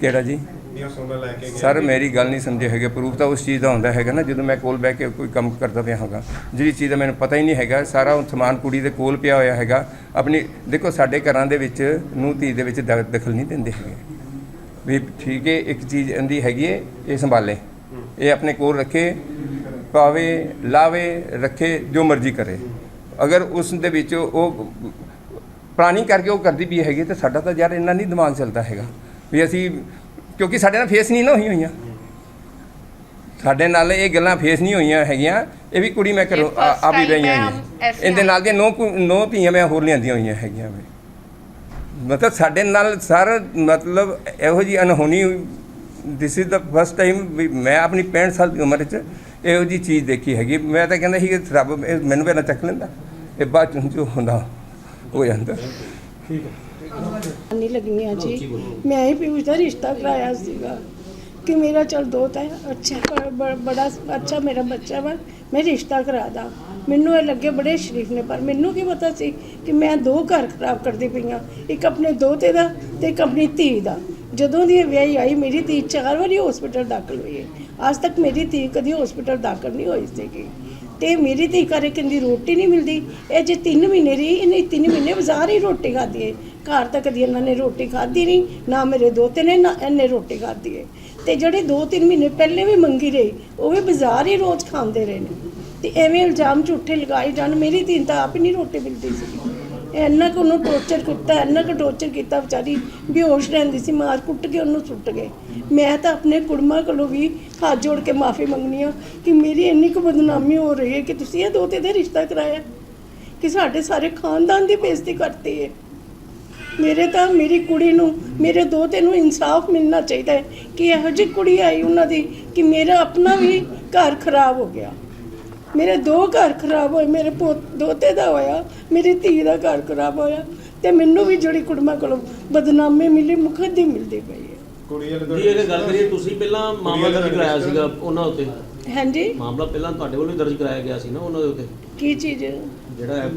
ਕਿਹੜਾ ਜੀ? ਇਹ ਉਹ ਸੋਨਾ ਲੈ ਕੇ ਗਏ ਸਰ ਮੇਰੀ ਗੱਲ ਨਹੀਂ ਸਮਝੇ ਹੈਗੇ। ਪ੍ਰੂਫ ਤਾਂ ਉਸ ਚੀਜ਼ ਦਾ ਹੁੰਦਾ ਹੈਗਾ ਨਾ ਜਦੋਂ ਮੈਂ ਕੋਲ ਬਹਿ ਕੇ ਕੋਈ ਕੰਮ ਕਰਦਾ ਪਿਆ ਹਾਂਗਾ। ਜਿਹੜੀ ਚੀਜ਼ ਦਾ ਮੈਨੂੰ ਪਤਾ ਹੀ ਨਹੀਂ ਹੈਗਾ ਸਾਰਾ ਉਹ ਸਮਾਨ ਕੁੜੀ ਦੇ ਕੋਲ ਪਿਆ ਹੋਇਆ ਹੈਗਾ। ਆਪਣੀ ਦੇਖੋ ਸਾਡੇ ਘਰਾਂ ਦੇ ਵਿੱਚ ਨੂੰ ਧੀ ਦੇ ਵਿੱਚ ਦ- ਦਖਲ ਨਹੀਂ ਦਿੰਦੇ ਹੈਗੇ। ਵੀ ਠੀਕ ਹੈ ਇੱਕ ਚੀਜ਼ ਇਹਦੀ ਹੈਗੀ ਹੈ ਇਹ ਸੰਭਾਲੇ। ਇਹ ਆਪਣੇ ਕੋਲ ਰੱਖੇ ਪਾਵੇ ਲਾਵੇ ਰੱਖੇ ਜੋ ਮਰਜ਼ੀ ਕਰੇ। ਅਗਰ ਉਸ ਦੇ ਵਿੱਚ ਉਹ ਪਲਾਨਿੰਗ ਕਰਕੇ ਉਹ ਕਰਦੀ ਵੀ ਹੈਗੀ ਤੇ ਸਾਡਾ ਤਾਂ ਯਾਰ ਇੰਨਾ ਨਹੀਂ ਦਿਮਾਗ ਚੱਲਦਾ ਹੈਗਾ। ਵੀ ਅਸੀਂ ਕਿਉਂਕਿ ਸਾਡੇ ਨਾਲ ਫੇਸ ਨਹੀਂ ਨਾ ਹੋਈ ਹੋਈਆਂ। ਸਾਡੇ ਨਾਲ ਇਹ ਗੱਲਾਂ ਫੇਸ ਨਹੀਂ ਹੋਈਆਂ ਹੈਗੀਆਂ। ਇਹ ਵੀ ਕੁੜੀ ਮੈਂ ਕਰੋ ਆ ਵੀ ਮੈਂ ਹੋਈਆਂ। ਇਹਦੇ ਨਾਲ ਦੀਆਂ ਨੌ ਨੌ ਧੀਆਂ ਮੈਂ ਹੋਰ ਲਿਆਂਦੀਆਂ ਹੋਈਆਂ ਹੈਗੀਆਂ ਵੇ। ਮਤਲਬ ਸਾਡੇ ਨਾਲ ਸਰ ਮਤਲਬ ਇਹੋ ਜੀ ਅਨਹੋਣੀ this is the first time ਮੈਂ ਆਪਣੀ 65 ਸਾਲ ਦੀ ਉਮਰ 'ਚ ਇਹੋ ਜੀ ਚੀਜ਼ ਦੇਖੀ ਹੈਗੀ। ਮੈਂ ਤਾਂ ਕਹਿੰਦਾ ਸੀ ਕਿ ਰੱਬ ਮੈਨੂੰ ਪਹਿਲਾਂ ਚੱਕ ਲੈਂਦਾ। ਇਹ ਬਾਅਦ 'ਚ ਜੋ ਹੁੰਦਾ, ਹੋ ਜਾਂਦਾ। ਨਹੀਂ ਲੱਗੀਆਂ ਜੀ। ਮੈਂ ਹੀ ਪਿਊਸ਼ ਦਾ ਰਿਸ਼ਤਾ ਕਰਾਇਆ ਸੀਗਾ ਕਿ ਮੇਰਾ ਚਲ ਦੋਤਾ ਹੈ, ਅੱਛਾ ਬੜਾ ਅੱਛਾ ਮੇਰਾ ਬੱਚਾ ਵਾ, ਮੈਂ ਰਿਸ਼ਤਾ ਕਰਾ ਦਾਂ। ਮੈਨੂੰ ਇਹ ਲੱਗੇ ਬੜੇ ਸ਼ਰੀਫ ਨੇ, ਪਰ ਮੈਨੂੰ ਕੀ ਪਤਾ ਸੀ ਕਿ ਮੈਂ ਦੋ ਘਰ ਖਰਾਬ ਕਰਦੀ ਪਈ ਹਾਂ ਇੱਕ ਆਪਣੇ ਦੋਤੇ ਦਾ ਤੇ ਇੱਕ ਆਪਣੀ ਧੀ ਦਾ। ਜਦੋਂ ਦੀ ਵਿਆਹੀ ਆਈ, ਮੇਰੀ ਧੀ ਚਾਰ ਵਾਰੀ ਹਸਪੀਟਲ ਦਾਖਲ ਹੋਈ ਹੈ ਅੱਜ ਤੱਕ ਮੇਰੀ ਧੀ ਕਦੀ ਹਸਪੀਟਲ ਦਾਖਲ ਨਹੀਂ ਹੋਈ ਸੀਗੀ। ਤੇ ਮੇਰੀ ਧੀ ਘਰੇ ਕਹਿੰਦੀ, ਰੋਟੀ ਨਹੀਂ ਮਿਲਦੀ। ਇਹ ਜੇ 3 ਮਹੀਨੇ ਰਹੀ, ਇਹਨੇ 3 ਮਹੀਨੇ ਬਾਜ਼ਾਰ ਹੀ ਰੋਟੀ ਖਾਧੀ ਹੈ ਘਰ ਤਾਂ ਕਦੀ ਇਹਨਾਂ ਨੇ ਰੋਟੀ ਖਾਧੀ ਨਹੀਂ, ਨਾ ਮੇਰੇ ਦੋਤੇ ਨੇ, ਨਾ ਇਹਨੇ ਰੋਟੀ ਖਾਧੀ ਹੈ ਤੇ ਜਿਹੜੇ 2-3 ਮਹੀਨੇ ਪਹਿਲੇ ਵੀ ਮੰਗੀ ਰਹੀ, ਉਹ ਵੀ ਬਾਜ਼ਾਰ ਹੀ ਰੋਜ਼ ਖਾਂਦੇ ਰਹੇ ਨੇ। ਤੇ ਐਵੇਂ ਇਲਜ਼ਾਮ ਝੂਠੇ ਲਗਾਏ ਜਾਣ, ਮੇਰੀ ਧੀ ਤਾਂ ਆਪ ਹੀ ਨਹੀਂ ਰੋਟੀ ਮਿਲਦੀ ਸੀ। ਇੰਨਾ ਕੁ ਉਹਨੂੰ ਟੌਰਚਰ ਕੀਤਾ, ਇੰਨਾ ਕੁ ਟੌਰਚਰ ਕੀਤਾ ਵਿਚਾਰੀ, ਬੇਹੋਸ਼ ਰਹਿੰਦੀ ਸੀ, ਮਾਰ ਕੁੱਟ ਕੇ ਉਹਨੂੰ ਸੁੱਟ ਗਏ। ਮੈਂ ਤਾਂ ਆਪਣੇ ਕੁੜਮਾਂ ਕੋਲੋਂ ਵੀ ਹੱਥ ਜੋੜ ਕੇ ਮਾਫੀ ਮੰਗਣੀ ਆ ਕਿ ਮੇਰੀ ਇੰਨੀ ਕੁ ਬਦਨਾਮੀ ਹੋ ਰਹੀ ਹੈ ਕਿ ਤੁਸੀਂ ਇਹ ਦੋਤੇ ਦਾ ਰਿਸ਼ਤਾ ਕਰਾਇਆ, ਕਿ ਸਾਡੇ ਸਾਰੇ ਖਾਨਦਾਨ ਦੀ ਬੇਇੱਜ਼ਤੀ ਕਰਤੀ ਹੈ। ਮੇਰੇ ਤਾਂ ਮੇਰੀ ਕੁੜੀ ਨੂੰ, ਮੇਰੇ ਦੋਤੇ ਨੂੰ ਇਨਸਾਫ ਮਿਲਣਾ ਚਾਹੀਦਾ ਹੈ ਕਿ ਇਹੋ ਜਿਹੀ ਕੁੜੀ ਆਈ ਉਹਨਾਂ ਦੀ ਕਿ ਮੇਰਾ ਆਪਣਾ ਵੀ ਘਰ ਖਰਾਬ ਹੋ ਗਿਆ। ਮੇਰੇ ਦੋ ਘਰ ਖਰਾਬ ਹੋਏ ਮੇਰੇ ਪੋਤ ਦੋਤੇ ਦਾ ਹੋਇਆ ਮੇਰੀ ਧੀ ਦਾ ਘਰ ਖਰਾਬ ਹੋਇਆ ਤੇ ਮੈਨੂੰ ਵੀ ਜਿਹੜੀ ਕੁੜਮਾਂ ਕੋਲੋਂ ਬਦਨਾਮੀ ਮਿਲੀ ਮੁਖੱਦੀ ਮਿਲਦੀ ਪਈ ਹੈ ਕੁੜੀ ਵਾਲੇ ਇਹ ਗੱਲ ਕਰੀਏ ਤੁਸੀਂ ਪਹਿਲਾਂ ਮਾਮਲਾ ਦਰਜ ਕਰਾਇਆ ਸੀਗਾ ਉਹਨਾਂ ਉੱਤੇ। ਹਾਂਜੀ? ਮਾਮਲਾ ਪਹਿਲਾਂ ਤੁਹਾਡੇ ਵੱਲੋਂ ਹੀ ਦਰਜ ਕਰਾਇਆ ਗਿਆ ਸੀ ਨਾ ਉਹਨਾਂ ਦੇ ਉੱਤੇ। ਕੀ ਚੀਜ਼? ਜਿਹੜਾ ਹੈ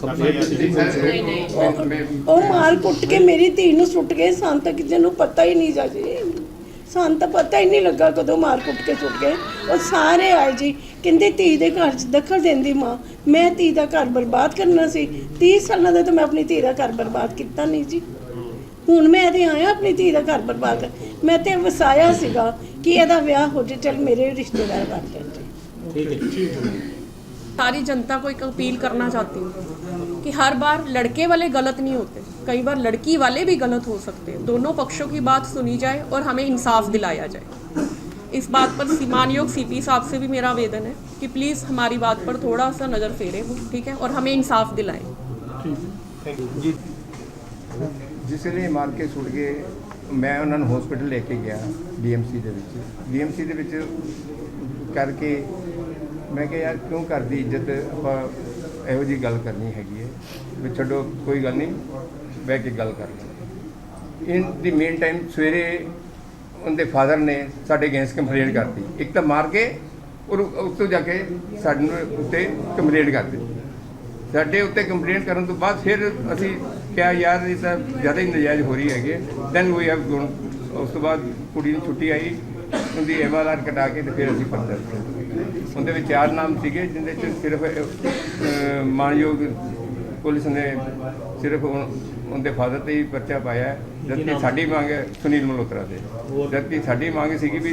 ਕੰਪਲੇਂਟ ਸੀ। ਉਹ ਮਾਰ ਕੁੱਟ ਕੇ ਮੇਰੀ ਧੀ ਨੂੰ ਸੁੱਟ ਗਏ ਸਾਨੂੰ ਤਾਂ ਕਿਸੇ ਨੂੰ ਪਤਾ ਹੀ ਨਹੀਂ ਜਾ ਜੀ ਸਾਨੂੰ ਤਾਂ ਪਤਾ ਹੀ ਨਹੀਂ ਲੱਗਾ ਕਦੋਂ ਮਾਰ ਕੁੱਟ ਕੇ ਸੁੱਟ ਗਏ। ਉਹ ਸਾਰੇ ਆਏ ਜੀ ਕਹਿੰਦੇ ਧੀ ਦੇ ਘਰ 'ਚ ਦਖਲ ਦਿੰਦੀ ਮਾਂ ਮੈਂ ਧੀ ਦਾ ਘਰ ਬਰਬਾਦ ਕਰਨਾ ਸੀ 30 ਸਾਲਾਂ ਦਾ ਤਾਂ ਮੈਂ ਆਪਣੀ ਧੀ ਦਾ ਘਰ ਬਰਬਾਦ ਕੀਤਾ ਨਹੀਂ ਜੀ ਹੁਣ ਮੈਂ ਇਹਦੇ ਆਇਆ ਆਪਣੀ ਧੀ ਦਾ ਘਰ ਬਰਬਾਦ ਕਰ ਮੈਂ ਤੇ ਵਸਾਇਆ ਸੀਗਾ ਕਿ ਇਹਦਾ ਵਿਆਹ ਹੋ ਜੇ ਚਲ ਮੇਰੇ ਰਿਸ਼ਤੇਦਾਰ ਬਣ ਜਾਣ ਜੀ ਠੀਕ ਹੈ सारी जनता को एक अपील करना चाहती हूँ कि हर बार लड़के वाले गलत नहीं होते कई बार लड़की वाले भी गलत हो सकते हैं दोनों पक्षों की बात सुनी जाए और हमें इंसाफ दिलाया जाए इस बात पर मानयोग सीपी साहब से भी मेरा आवेदन है कि प्लीज़ हमारी बात पर थोड़ा सा नज़र फेरे वो ठीक है और हमें इंसाफ दिलाएं ਜਿਸ ਵੇਲੇ ਮਾਰ ਕੇ ਸੁੱਟ ਗਏ ਮੈਂ ਉਹਨਾਂ ਨੂੰ ਹਸਪੀਟਲ ਲੈ ਕੇ ਗਿਆ ਡੀਐਮਸੀ ਦੇ ਵਿੱਚ ਡੀਐਮਸੀ ਦੇ ਵਿੱਚ ਕਰਕੇ ਮੈਂ ਕਿਹਾ ਯਾਰ ਕਿਉਂ ਕਰਦੀ ਇੱਜ਼ਤ ਆਪਾਂ ਇਹੋ ਜੀ ਗੱਲ ਕਰਨੀ ਹੈਗੀ ਹੈ ਵੀ ਛੱਡੋ ਕੋਈ ਗੱਲ ਨਹੀਂ ਬਹਿ ਕੇ ਗੱਲ ਕਰ ਲਾਂਗੇ ਇਨ ਦੀ ਮੇਨ ਟਾਈਮ ਸਵੇਰੇ ਉਹਦੇ ਫਾਦਰ ਨੇ ਸਾਡੇ ਅਗੇਂਸਟ ਕੰਪਲੇਂਟ ਕਰਤੀ। ਇੱਕ ਤਾਂ ਮਾਰ ਕੇ ਔਰ ਉਸ ਤੋਂ ਜਾ ਕੇ ਸਾਡੇ ਉੱਤੇ ਕੰਪਲੇਂਟ ਕਰਤੀ। ਸਾਡੇ ਉੱਤੇ ਕੰਪਲੇਂਟ ਕਰਨ ਤੋਂ ਬਾਅਦ ਫਿਰ ਅਸੀਂ ਕਿਹਾ ਯਾਰ ਇਹ ਤਾਂ ਜ਼ਿਆਦਾ ਹੀ ਨਜਾਇਜ਼ ਹੋ ਰਹੀ ਹੈਗੀ। ਦੈਨ ਵੀ ਹੈਵ ਗੋਨ ਉਸ ਤੋਂ ਬਾਅਦ ਕੁੜੀ ਨੂੰ ਛੁੱਟੀ ਆਈ। ਉਹਦੀ ਐਮਆਰਆਰ ਕਟਾ ਕੇ ਤੇ ਫਿਰ ਅਸੀਂ ਪਰਚਾ ਉਹਦੇ ਵਿੱਚ ਚਾਰ ਨਾਮ ਸੀਗੇ ਜਿੰਦੇ ਚ ਸਿਰਫ ਅਹ, ਮਾਣਯੋਗ ਪੁਲਿਸ ਨੇ ਸਿਰਫ ਉਹ- ਉਹਦੇ ਫਾਦਰ ਤੇ ਹੀ ਪਰਚਾ ਪਾਇਆ ਹੈ, ਜਦਕਿ ਸਾਡੀ ਮੰਗ ਹੈ ਸੁਨੀਲ ਮਲਹੋਤਰਾ ਤੇ। ਜਦਕਿ ਸਾਡੀ ਮੰਗ ਸੀਗੀ ਵੀ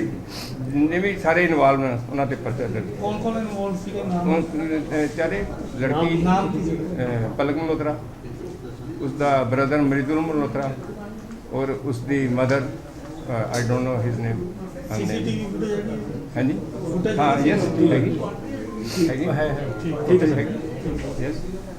ਜਿੰਨੇ ਵੀ ਸਾਰੇ ਇਨਵੋਲਵ ਨੇ ਉਹਨਾਂ ਤੇ ਪਰਚਾ ਦਰਜ ਕੌਣ ਕੌਣ ਇਨਵੋਲਵ ਸੀਗੇ? ਨਾਮ? ਉਹ ਅਹ, ਚਾਰੇ? ਲੜਕੀ ਪਲਕ ਮਲਹੋਤਰਾ ਉਸ ਦਾ ਬ੍ਰਦਰ ਮ੍ਰਿਦੁਲ ਮਲਹੋਤਰਾ ਔਰ ਉਸ ਦੀ mother I don't know his name ਹਾਂਜੀ। ਹਾਂ? ਯੈਸ ਹੈਗੀ। ਹੈਗੀ ਹੈ ਹੈ ਠੀਕ ਹੈ। ਯੈਸ